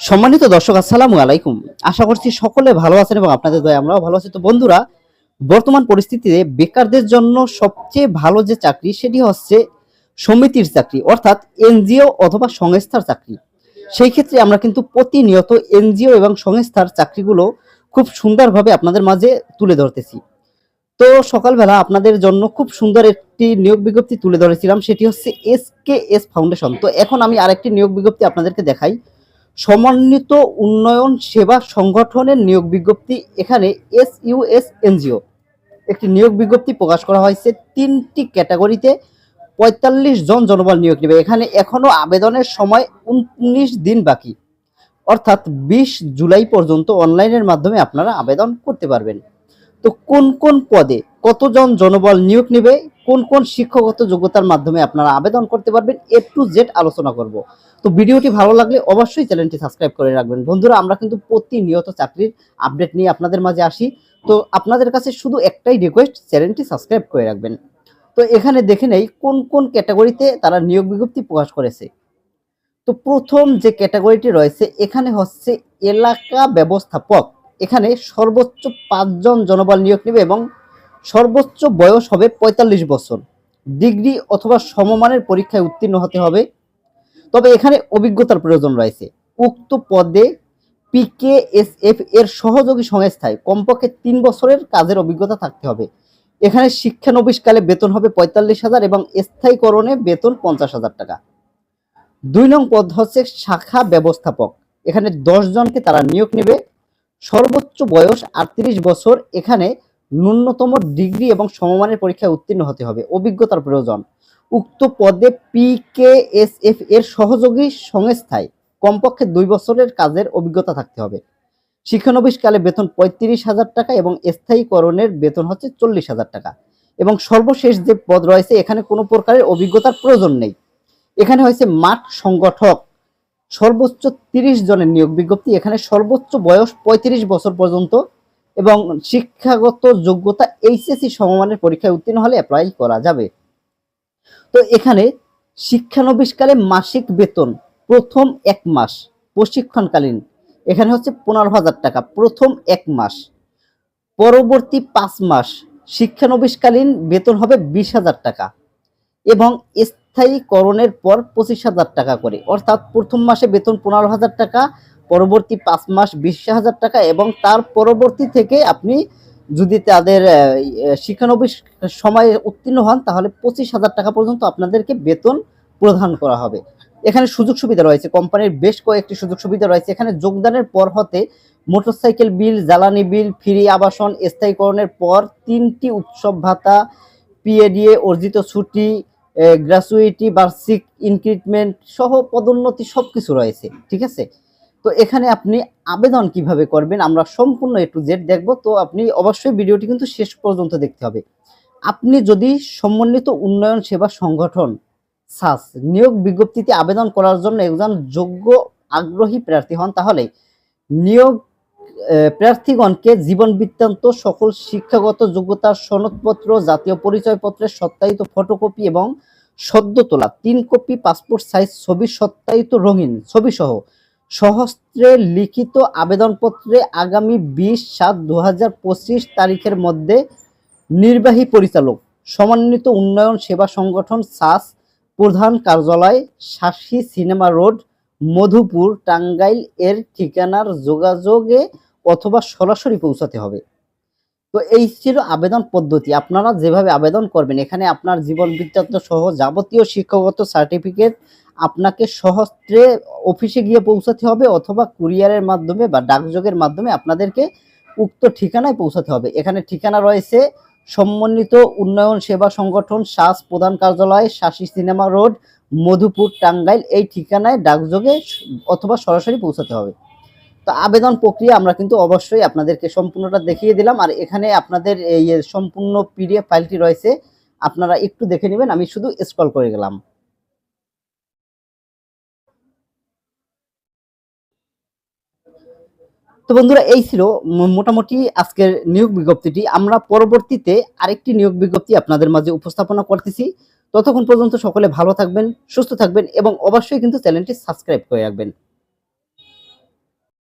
সম্মানিত দর্শক, আসসালামু আলাইকুম। আশা করছি সকলে ভালো আছেন এবং আপনাদের দয়া আমরাও ভালো আছি। তো বন্ধুরা, বর্তমান পরিস্থিতিতে বেকারদের জন্য সবচেয়ে ভালো যে চাকরি সেটি হচ্ছে সমিতির চাকরি, অর্থাৎ এনজিও অথবা সংস্থার চাকরি। সেই ক্ষেত্রে আমরা কিন্তু প্রতিনিয়ত এনজিও এবং সংস্থার চাকরিগুলো খুব সুন্দরভাবে আপনাদের মাঝে তুলে ধরতেছি। তো সকালবেলা আপনাদের জন্য খুব সুন্দর একটি নিয়োগ বিজ্ঞপ্তি তুলে ধরেছিলাম, সেটি হচ্ছে এস কে এস ফাউন্ডেশন। তো এখন আমি আরেকটি নিয়োগ বিজ্ঞপ্তি আপনাদেরকে দেখাই। সমন্বিত উন্নয়ন সেবা সংগঠনের নিয়োগ বিজ্ঞপ্তি এখানে এস ইউএস এনজিও। একটি নিয়োগ বিজ্ঞপ্তি প্রকাশ করা হয়েছে। তিনটি ক্যাটাগরিতে পঁয়তাল্লিশ জন জনবল নিয়োগ নেবে। এখানে এখনও আবেদনের সময় উনিশ দিন বাকি। অর্থাৎ বিশ জুলাই পর্যন্ত অনলাইনের মাধ্যমে আপনারা আবেদন করতে পারবেন। তো কোন কোন পদে কতজন জনবল নিয়োগ নেবে কোন কোন শিক্ষাগত যোগ্যতার মাধ্যমে আপনারা আবেদন করতে পারবেন এ টু জেড আলোচনা করব। তো ভিডিওটি ভালো লাগলে অবশ্যই চ্যানেলটি সাবস্ক্রাইব করে রাখবেন। বন্ধুরা, আমরা কিন্তু প্রতিনিয়ত চাকরির আপডেট নিয়ে আপনাদের মাঝে আসি। তো আপনাদের কাছে শুধু একটাই রিকোয়েস্ট চ্যানেলটি সাবস্ক্রাইব করে রাখবেন। তো এখানে দেখে নেই, কোন কোন ক্যাটাগরিতে তারা নিয়োগ বিজ্ঞপ্তি প্রকাশ করেছে। তো প্রথম যে ক্যাটাগরিটি রয়েছে, এখানে হচ্ছে এলাকা ব্যবস্থাপক। এখানে সর্বোচ্চ পাঁচজন জনবল নিয়োগ নেবে এবং সর্বোচ্চ বয়স হবে পঁয়তাল্লিশ বছর। ডিগ্রি অথবা সমমানের পরীক্ষায় উত্তীর্ণ হতে হবে। তবে এখানে অভিজ্ঞতার প্রয়োজন রয়েছে। উক্ত পদে পিকেএসএফ এর সহযোগী সংস্থায় কমপক্ষে তিন বছরের কাজের অভিজ্ঞতা থাকতে হবে। এখানে শিক্ষানবিশকালে বেতন হবে পঁয়তাল্লিশ হাজার এবং স্থায়ীকরণে বেতন পঞ্চাশ হাজার টাকা। দুই নং পদ হচ্ছে শাখা ব্যবস্থাপক। এখানে জনকে তারা নিয়োগ নেবে। সর্বোচ্চ বয়স আটত্রিশ বছর। এখানে ন্যূনতম ডিগ্রি এবং সমমানের পরীক্ষায় উত্তীর্ণ হতে হবে। অভিজ্ঞতার প্রয়োজন। উক্ত পদে পিকেএসএফ এর সহযোগী সংস্থায় কমপক্ষে দুই বছরের কাজের অভিজ্ঞতা থাকতে হবে। শিক্ষানবিশকালে বেতন পঁয়ত্রিশ হাজার টাকা এবং স্থায়ীকরণের বেতন হচ্ছে চল্লিশ হাজার টাকা। এবং সর্বশেষ যে পদ রয়েছে, এখানে কোনো প্রকারের অভিজ্ঞতার প্রয়োজন নেই। এখানে হয়েছে মাঠ সংগঠক। সর্বোচ্চ তিরিশ জনের নিয়োগ বিজ্ঞপ্তি। এখানে সর্বোচ্চ বয়স পঁয়ত্রিশ বছর পর্যন্ত। এবং শিক্ষাগত যোগ্যতা এইচএসসি সমমানের পরীক্ষায় উত্তীর্ণ হলে অ্যাপ্লাই করা যাবে। তো এখানে শিক্ষানবিশকালে মাসিক বেতন প্রথম এক মাস, প্রশিক্ষণকালীন। এখানে হচ্ছে পনেরো হাজার টাকা, প্রথম এক মাস। পরবর্তী পাঁচ মাস, শিক্ষানবিশকালীন বেতন হবে বিশ হাজার টাকা এবং স্থায়ীকরণের পর পঁচিশ হাজার টাকা করে। অর্থাৎ প্রথম মাসে বেতন পনেরো হাজার টাকা পরবর্তী পাঁচ মাস বিশ হাজার টাকা এবং তার পরবর্তী থেকে আপনি যদি তাদের শিক্ষানবিশ সময়ে উত্তীর্ণ হন, তাহলে পঁচিশ হাজার টাকা পর্যন্ত আপনাদেরকে বেতন প্রদান করা হবে। এখানে সুযোগ সুবিধা রয়েছে। কোম্পানির বেশ কয়েকটি সুযোগ সুবিধা রয়েছে। এখানে যোগদানের পর হতে মোটরসাইকেল বিল, জ্বালানি বিল, ফ্রি আবাসন, স্থায়ীকরণের পর তিনটি উৎসব ভাতা, পিএডিএ, অর্জিত ছুটি গ্র্যাচুইটি বার্ষিক ইনক্রিটমেন্ট সহ পদোন্নতি সব কিছু রয়েছে। ঠিক আছে? তো এখানে আপনি আবেদন কীভাবে করবেন, আমরা সম্পূর্ণ এ টু জেড দেখব, তো আপনি অবশ্যই ভিডিওটি কিন্তু শেষ পর্যন্ত দেখতে হবে। আপনি যদি সমন্বিত উন্নয়ন সেবা সংগঠন, সাস, নিয়োগ বিজ্ঞপ্তিতে আবেদন করার জন্য একজন যোগ্য আগ্রহী প্রার্থী হন, তাহলে নিয়োগ প্রার্থীগণকে জীবন বৃত্তান্ত, সকল শিক্ষাগত যোগ্যতার সনদপত্র, জাতীয় পরিচয়পত্রের সত্যায়িত ফটোকপি এবং সদ্য তোলা তিন কপি, পাসপোর্ট সাইজ, ছবি সত্যায়িত রঙিন ছবি সহ সহস্ত্রে লিখিত আবেদনপত্রে আগামী বিশ সাত দু তারিখের মধ্যে নির্বাহী পরিচালক, সমন্বিত উন্নয়ন সেবা সংগঠন সাস, প্রধান কার্যালয় শাসি সিনেমা রোড, মধুপুর, টাঙ্গাইল এর ঠিকানার যোগাযোগে অথবা সরাসরি পৌঁছাতে হবে। তো এই ছিল আবেদন পদ্ধতি। আপনারা যেভাবে আবেদন করবেন, এখানে আপনার জীবন বৃত্তান্ত সহ যাবতীয় শিক্ষাগত সার্টিফিকেট আপনাকে সহস্ত্রে অফিসে গিয়ে পৌঁছাতে হবে অথবা কুরিয়ারের মাধ্যমে বা ডাকযোগের মাধ্যমে আপনাদেরকে উক্ত ঠিকানায় পৌঁছাতে হবে। এখানে ঠিকানা রয়েছে সমন্বিত উন্নয়ন সেবা সংগঠন শ্বাস প্রধান কার্যালয় শাসি সিনেমা রোড, মধুপুর টাঙ্গাইল। এই ঠিকানায় ডাকযোগে অথবা সরাসরি পৌঁছাতে হবে। তো আবেদন প্রক্রিয়া আমরা কিন্তু অবশ্যই আপনাদেরকে সম্পূর্ণটা দেখিয়ে দিলাম। আর এখানে আপনাদের এই সম্পূর্ণ পিডিএফ ফাইলটি রয়েছে, আপনারা একটু দেখে নেবেন, আমি শুধু স্ক্রল করে গেলাম। তো বন্ধুরা, এই ছিল মোটামুটি আজকের নিয়োগ বিজ্ঞপ্তিটি। আমরা পরবর্তীতে আরেকটি নিয়োগ বিজ্ঞপ্তি আপনাদের মাঝে উপস্থাপনা করতেছি। ততক্ষণ পর্যন্ত সকলে ভালো থাকবেন, সুস্থ থাকবেন এবং অবশ্যই কিন্তু চ্যানেলটি সাবস্ক্রাইব করে রাখবেন।